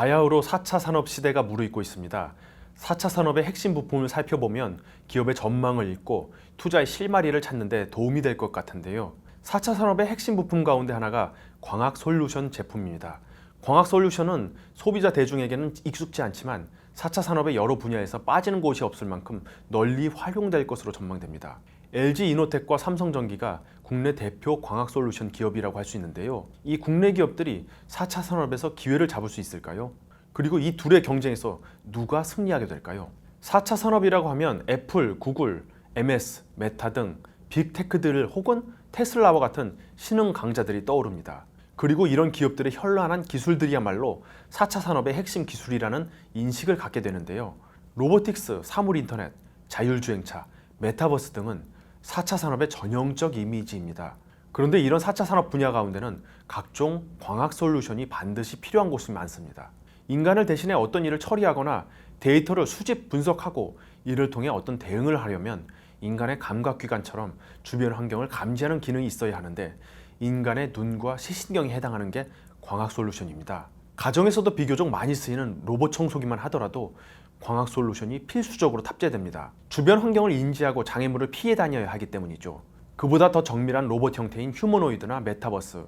바야흐로 4차 산업 시대가 무르익고 있습니다. 4차 산업의 핵심 부품을 살펴보면 기업의 전망을 읽고 투자의 실마리를 찾는 데 도움이 될 것 같은데요. 4차 산업의 핵심 부품 가운데 하나가 광학 솔루션 제품입니다. 광학 솔루션은 소비자 대중에게는 익숙지 않지만 4차 산업의 여러 분야에서 빠지는 곳이 없을 만큼 널리 활용될 것으로 전망됩니다. LG 이노텍과 삼성전기가 국내 대표 광학 솔루션 기업이라고 할 수 있는데요. 이 국내 기업들이 4차 산업에서 기회를 잡을 수 있을까요? 그리고 이 둘의 경쟁에서 누가 승리하게 될까요? 4차 산업이라고 하면 애플, 구글, MS, 메타 등 빅테크들 혹은 테슬라와 같은 신흥 강자들이 떠오릅니다. 그리고 이런 기업들의 현란한 기술들이야말로 4차 산업의 핵심 기술이라는 인식을 갖게 되는데요. 로보틱스, 사물 인터넷, 자율주행차, 메타버스 등은 4차 산업의 전형적 이미지입니다. 그런데 이런 4차 산업 분야 가운데는 각종 광학 솔루션이 반드시 필요한 곳이 많습니다. 인간을 대신해 어떤 일을 처리하거나 데이터를 수집 분석하고 이를 통해 어떤 대응을 하려면 인간의 감각기관처럼 주변 환경을 감지하는 기능이 있어야 하는데 인간의 눈과 시신경에 해당하는 게 광학 솔루션입니다. 가정에서도 비교적 많이 쓰이는 로봇 청소기만 하더라도 광학 솔루션이 필수적으로 탑재됩니다. 주변 환경을 인지하고 장애물을 피해 다녀야 하기 때문이죠. 그보다 더 정밀한 로봇 형태인 휴머노이드나 메타버스,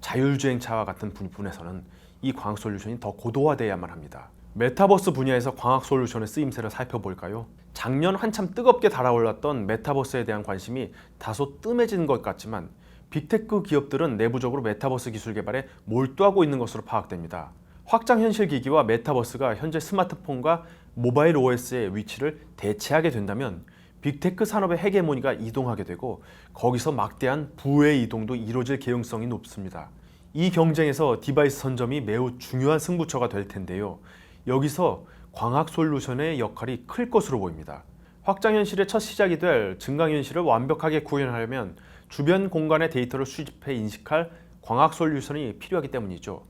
자율주행차와 같은 부분에서는 이 광학 솔루션이 더 고도화돼야만 합니다. 메타버스 분야에서 광학 솔루션의 쓰임새를 살펴볼까요? 작년 한참 뜨겁게 달아올랐던 메타버스에 대한 관심이 다소 뜸해진 것 같지만 빅테크 기업들은 내부적으로 메타버스 기술 개발에 몰두하고 있는 것으로 파악됩니다. 확장 현실 기기와 메타버스가 현재 스마트폰과 모바일 OS의 위치를 대체하게 된다면 빅테크 산업의 헤게모니가 이동하게 되고 거기서 막대한 부의 이동도 이루어질 개연성이 높습니다. 이 경쟁에서 디바이스 선점이 매우 중요한 승부처가 될 텐데요. 여기서 광학 솔루션의 역할이 클 것으로 보입니다. 확장 현실의 첫 시작이 될 증강 현실을 완벽하게 구현하려면 주변 공간의 데이터를 수집해 인식할 광학 솔루션이 필요하기 때문이죠.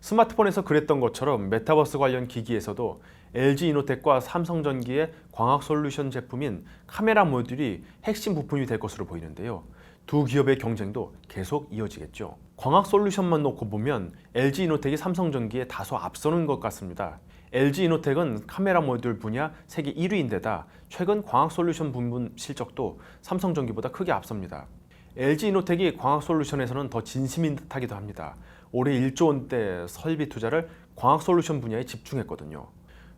스마트폰에서 그랬던 것처럼 메타버스 관련 기기에서도 LG 이노텍과 삼성전기의 광학 솔루션 제품인 카메라 모듈이 핵심 부품이 될 것으로 보이는데요. 두 기업의 경쟁도 계속 이어지겠죠. 광학 솔루션만 놓고 보면 LG 이노텍이 삼성전기에 다소 앞서는 것 같습니다. LG 이노텍은 카메라 모듈 분야 세계 1위인데다 최근 광학 솔루션 부분 실적도 삼성전기보다 크게 앞섭니다. LG 이노텍이 광학 솔루션에서는 더 진심인 듯하기도 합니다. 올해 1조 원대 설비 투자를 광학 솔루션 분야에 집중했거든요.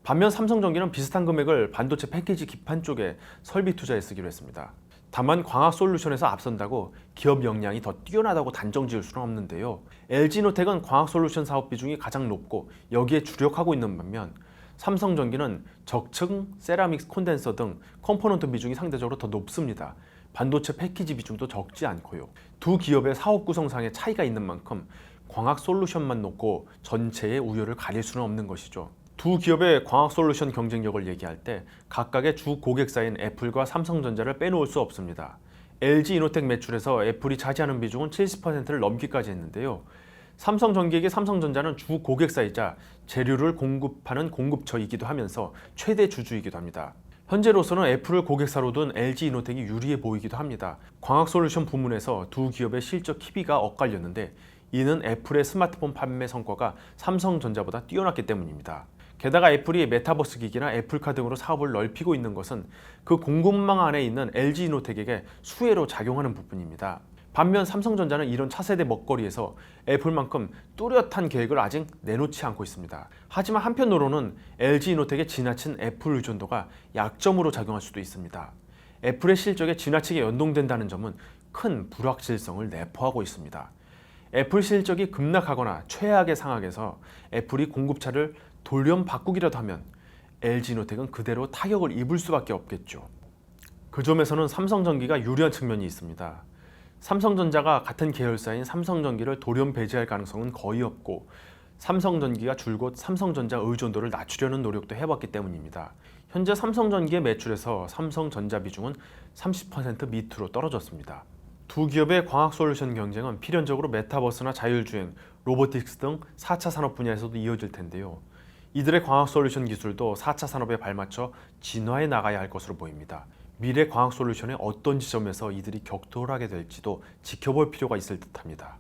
반면 삼성전기는 비슷한 금액을 반도체 패키지 기판 쪽에 설비 투자에 쓰기로 했습니다. 다만 광학 솔루션에서 앞선다고 기업 역량이 더 뛰어나다고 단정 지을 수는 없는데요. LG노텍은 광학 솔루션 사업 비중이 가장 높고 여기에 주력하고 있는 반면 삼성전기는 적층, 세라믹 콘덴서 등 컴포넌트 비중이 상대적으로 더 높습니다. 반도체 패키지 비중도 적지 않고요. 두 기업의 사업 구성상의 차이가 있는 만큼 광학 솔루션만 놓고 전체의 우열을 가릴 수는 없는 것이죠. 두 기업의 광학 솔루션 경쟁력을 얘기할 때 각각의 주 고객사인 애플과 삼성전자를 빼놓을 수 없습니다. LG 이노텍 매출에서 애플이 차지하는 비중은 70%를 넘기까지 했는데요. 삼성전기에게 삼성전자는 주 고객사이자 재료를 공급하는 공급처이기도 하면서 최대 주주이기도 합니다. 현재로서는 애플을 고객사로 둔 LG 이노텍이 유리해 보이기도 합니다. 광학 솔루션 부문에서 두 기업의 실적 희비가 엇갈렸는데 이는 애플의 스마트폰 판매 성과가 삼성전자보다 뛰어났기 때문입니다. 게다가 애플이 메타버스 기기나 애플카 등으로 사업을 넓히고 있는 것은 그 공급망 안에 있는 LG 이노텍에게 수혜로 작용하는 부분입니다. 반면 삼성전자는 이런 차세대 먹거리에서 애플만큼 뚜렷한 계획을 아직 내놓지 않고 있습니다. 하지만 한편으로는 LG 이노텍의 지나친 애플 의존도가 약점으로 작용할 수도 있습니다. 애플의 실적에 지나치게 연동된다는 점은 큰 불확실성을 내포하고 있습니다. 애플 실적이 급락하거나 최악의 상황에서 애플이 공급차를 돌려 바꾸기라도 하면 LG노텍은 그대로 타격을 입을 수밖에 없겠죠. 그 점에서는 삼성전기가 유리한 측면이 있습니다. 삼성전자가 같은 계열사인 삼성전기를 돌연 배제할 가능성은 거의 없고 삼성전기가 줄곧 삼성전자 의존도를 낮추려는 노력도 해왔기 때문입니다. 현재 삼성전기의 매출에서 삼성전자 비중은 30% 밑으로 떨어졌습니다. 두 기업의 광학 솔루션 경쟁은 필연적으로 메타버스나 자율주행, 로보틱스 등 4차 산업 분야에서도 이어질 텐데요. 이들의 광학 솔루션 기술도 4차 산업에 발맞춰 진화해 나가야 할 것으로 보입니다. 미래 광학 솔루션의 어떤 지점에서 이들이 격돌하게 될지도 지켜볼 필요가 있을 듯합니다.